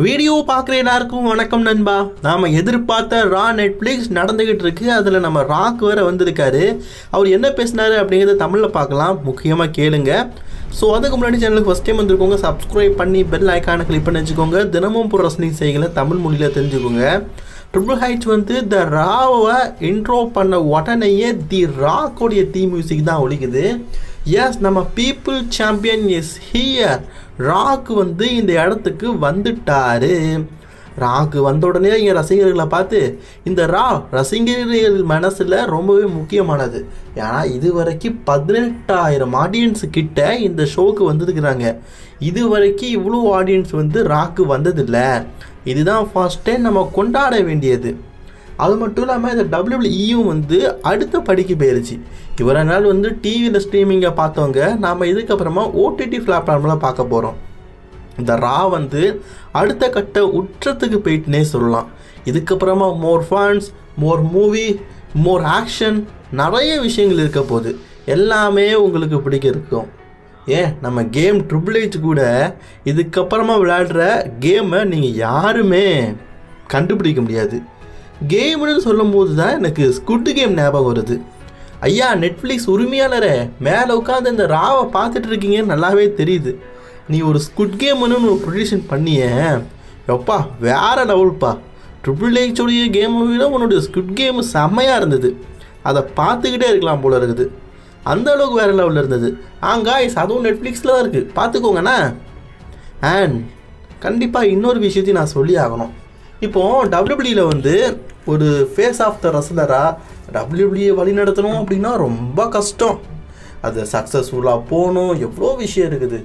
Video பார்க்குற எல்லாருக்கும் வணக்கம் நண்பா. நாம் எதிர்பார்த்த ரா நெட்ஃப்ளிக்ஸ் நடந்துக்கிட்டு இருக்கு. அதில் நம்ம ராக் வேறு வந்திருக்காரு. அவர் என்ன பேசினாரு அப்படிங்கிறத தமிழில் பார்க்கலாம். முக்கியமாக கேளுங்க. ஸோ அதுக்கு முன்னாடி சேனலுக்கு ஃபஸ்ட் டைம் வந்திருக்கோங்க சப்ஸ்கிரைப் பண்ணி பெல் ஐக்கானை கிளிக் பண்ணி வச்சுக்கோங்க. தினமும் போகிற ரசனிங் செய்களை தமிழ் மொழியில் தெரிஞ்சுக்கோங்க. ட்ரிபிள் ஹைட்ஸ் வந்து த ராவை இன்ட்ரோ பண்ண உடனேயே தி ராக்கோடைய தீ மியூசிக் தான் ஒழிக்குது எஸ் நம்ம people champion is here Rock வந்து இந்த இடத்துக்கு வந்துட்டாரு. ராக்கு வந்த உடனே இங்கே ரசிகர்களை பார்த்து இந்த ரா ரசிகர்கள் மனசில் ரொம்பவே முக்கியமானது. ஏன்னா இது வரைக்கும் பதினெட்டாயிரம் ஆடியன்ஸு கிட்ட இந்த ஷோக்கு வந்துருக்குறாங்க. இது வரைக்கும் இவ்வளோ ஆடியன்ஸ் வந்து ராக்கு வந்ததில்லை. இதுதான் ஃபர்ஸ்ட் டைம் நம்ம கொண்டாட வேண்டியது. அது மட்டும் இல்லாமல் இந்த டபிள்யூபிள்இயும் வந்து அடுத்த படிக்கு போயிருச்சு. இவ்வளோ நாள் வந்து டிவியில் ஸ்ட்ரீமிங்கை பார்த்தவங்க நாம் இதுக்கப்புறமா ஓடிடி பிளாட்ஃபார்மில் பார்க்க போகிறோம் இந்த ரா வந்து அடுத்த கட்ட உற்றத்துக்கு போயிட்டுனே சொல்லலாம். இதுக்கப்புறமா more funs more movie more action நிறைய விஷயங்கள் இருக்க போகுது. எல்லாமே உங்களுக்கு பிடிக்க இருக்கும். ஏன்? நம்ம கேம் ட்ரிபிள் ஹெச் கூட இதுக்கப்புறமா விளையாடுற கேமை நீங்கள் யாருமே கண்டுபிடிக்க முடியாது. கேம்னு சொல்லும்போது தான் எனக்கு ஸ்குட்டு கேம் ஞாபகம் வருது. ஐயா நெட்ஃப்ளிக்ஸ் உரிமையாளரே மேலே உட்காந்து இந்த ராவை பார்த்துட்டு இருக்கீங்கன்னு நல்லாவே தெரியுது. நீ ஒரு ஸ்குட் கேம்னு ஒரு ப்ரொடியூஷன் பண்ணிய. எப்பா வேற லெவல்ப்பா. ட்ரிபிள் ஹெச்சோடைய கேமை விட உன்னுடைய ஸ்குட் கேம் செம்மையாக இருந்தது. அதை பார்த்துக்கிட்டே இருக்கலாம் போல இருக்குது. அந்த அளவுக்கு வேறு லெவலில் இருந்தது. ஆங்காய்ஸ் அதுவும் நெட்ஃப்ளிக்ஸில் தான் இருக்குது பார்த்துக்கோங்கண்ணா. அண்ட் கண்டிப்பாக இன்னொரு விஷயத்தையும் நான் சொல்லி ஆகணும். இப்போது டபிள்யூபிள்யூவில் வந்து ஒரு ஃபேஸ் ஆஃப் த ரசலராக டபிள்யூபிள்யூ வழி நடத்தணும் அப்படின்னா ரொம்ப கஷ்டம். அது சக்ஸஸ்ஃபுல்லாக போகணும் எவ்வளோ விஷயம் இருக்குது.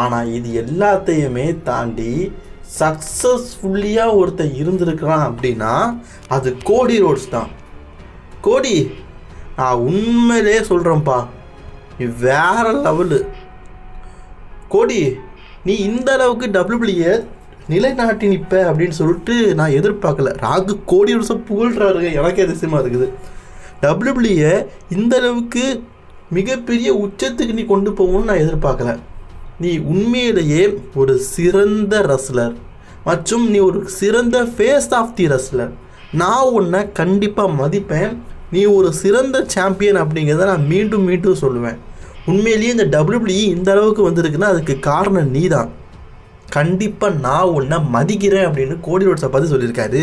ஆனால் இது எல்லாத்தையுமே தாண்டி சக்ஸஸ்ஃபுல்லியாக ஒருத்தன் இருந்திருக்கிறான் அப்படின்னா அது கோடி ரோட்ஸ் தான். கோடி நான் உண்மையிலே சொல்கிறேன்ப்பா நீ வேற லெவலு கோடி நீ இந்த அளவுக்கு டபிள்யூபிள்யூ நிலைநாட்டி நிற்பேன் அப்படின்னு சொல்லிட்டு நான் எதிர்பார்க்கல. ராகு கோடி வருஷம் புகழ்றாருங்க. எனக்கே அதிசயமாக இருக்குது. டபிள்யூபிள்யூஏ இந்த அளவுக்கு மிகப்பெரிய உச்சத்துக்கு நீ கொண்டு போகணும்னு நான் எதிர்பார்க்கல. நீ உண்மையிலேயே ஒரு சிறந்த ரஸ்லர் மற்றும் நீ ஒரு சிறந்த ஃபேஸ் ஆஃப் தி ரஸ்லர் நான் உன்னை கண்டிப்பாக மதிப்பேன். நீ ஒரு சிறந்த சாம்பியன் அப்படிங்கிறத நான் மீண்டும் மீண்டும் சொல்லுவேன். உண்மையிலேயே இந்த டபிள்யூபிள்யூ இந்த அளவுக்கு வந்திருக்குன்னா அதுக்கு காரணம் நீ தான் கண்டிப்பாக நான் உன்னை மதிக்கிறேன் அப்படின்னு கோடி ரோட்ஸை பார்த்து சொல்லியிருக்காரு.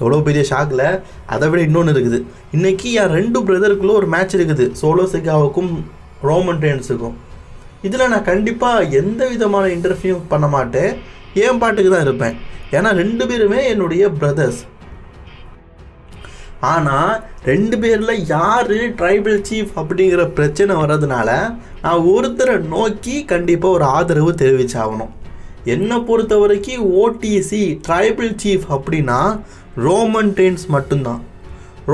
எவ்வளோ பெரிய ஷாக்கில் அதை விட இன்னொன்று இருக்குது. இன்றைக்கி என் ரெண்டு பிரதருக்குள்ளே ஒரு மேட்ச் இருக்குது. சோலோ சிகாவுக்கும் ரோமன் டேன்ஸுக்கும் இதில் நான் கண்டிப்பாக எந்த விதமான இன்டர்வியூ பண்ண மாட்டேன். என் பாட்டுக்கு தான் இருப்பேன். ஏன்னா ரெண்டு பேருமே என்னுடைய பிரதர்ஸ் ஆனால் ரெண்டு பேரில் யார் ட்ரைபல் சீஃப் அப்படிங்கிற பிரச்சனை வர்றதுனால நான் ஒருத்தரை நோக்கி கண்டிப்பாக ஒரு ஆதரவு தெரிவிச்சாகணும். என்னை பொறுத்த வரைக்கும் ஓடிசி ட்ரைபிள் சீஃப் அப்படின்னா ரோமன் டென்ஸ் மட்டும்தான்.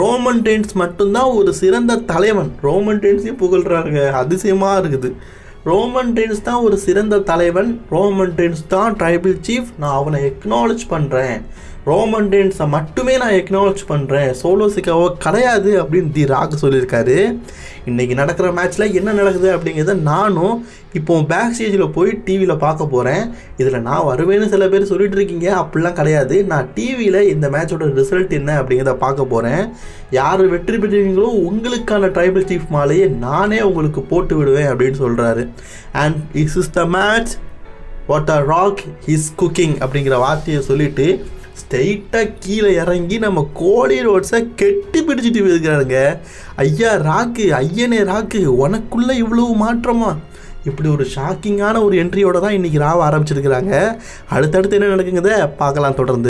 ரோமன் டென்ஸ் மட்டும்தான் ஒரு சிறந்த தலைவன். ரோமன் டென்ஸையும் புகழ்கிறாங்க அதிசயமாக இருக்குது. ரோமன் டென்ஸ் தான் ஒரு சிறந்த தலைவன். ரோமன் டென்ஸ் தான் ட்ரைபிள் சீஃப் நான் அவனை எக்னாலஜ் பண்ணுறேன் ரோமன் டேன்ஸை மட்டுமே நான் எக்னாலஜ் பண்ணுறேன் சோலோ சிக்காவோ கிடையாது அப்படின்னு தி ராக் சொல்லியிருக்காரு. இன்றைக்கி நடக்கிற மேட்ச்சில் என்ன நடக்குது அப்படிங்கிறத நானும் இப்போ பேக் ஸ்டேஜில் போய் டிவியில் பார்க்க போகிறேன் இதில் நான் வருவேன்னு சில பேர் சொல்லிட்டு இருக்கீங்க. அப்படிலாம் கிடையாது. நான் டிவியில் இந்த மேட்சோட ரிசல்ட் என்ன அப்படிங்கிறத பார்க்க போகிறேன் யார் வெற்றி பெற்றீங்களோ உங்களுக்கான ட்ரைபல் சீஃப் மாலையை நானே உங்களுக்கு போட்டு விடுவேன் அப்படின்னு சொல்கிறாரு and is is the match what are Rock is cooking அப்படிங்கிற வார்த்தையை சொல்லிவிட்டு ஸ்ட்ரெயிட்டாக கீழே இறங்கி நம்ம கோடி ரோட்ஸை கெட்டி பிடிச்சிட்டு போயிருக்கிறாருங்க. ஐயா ராக்கு ஐயனே ராக்கு உனக்குள்ளே இவ்வளவு மாற்றமா? இப்படி ஒரு ஷாக்கிங்கான ஒரு என்ட்ரியோட தான் இன்றைக்கி ராவ ஆரம்பிச்சிருக்கிறாங்க. அடுத்தடுத்து என்ன நடக்குங்கிறத பார்க்கலாம் தொடர்ந்து.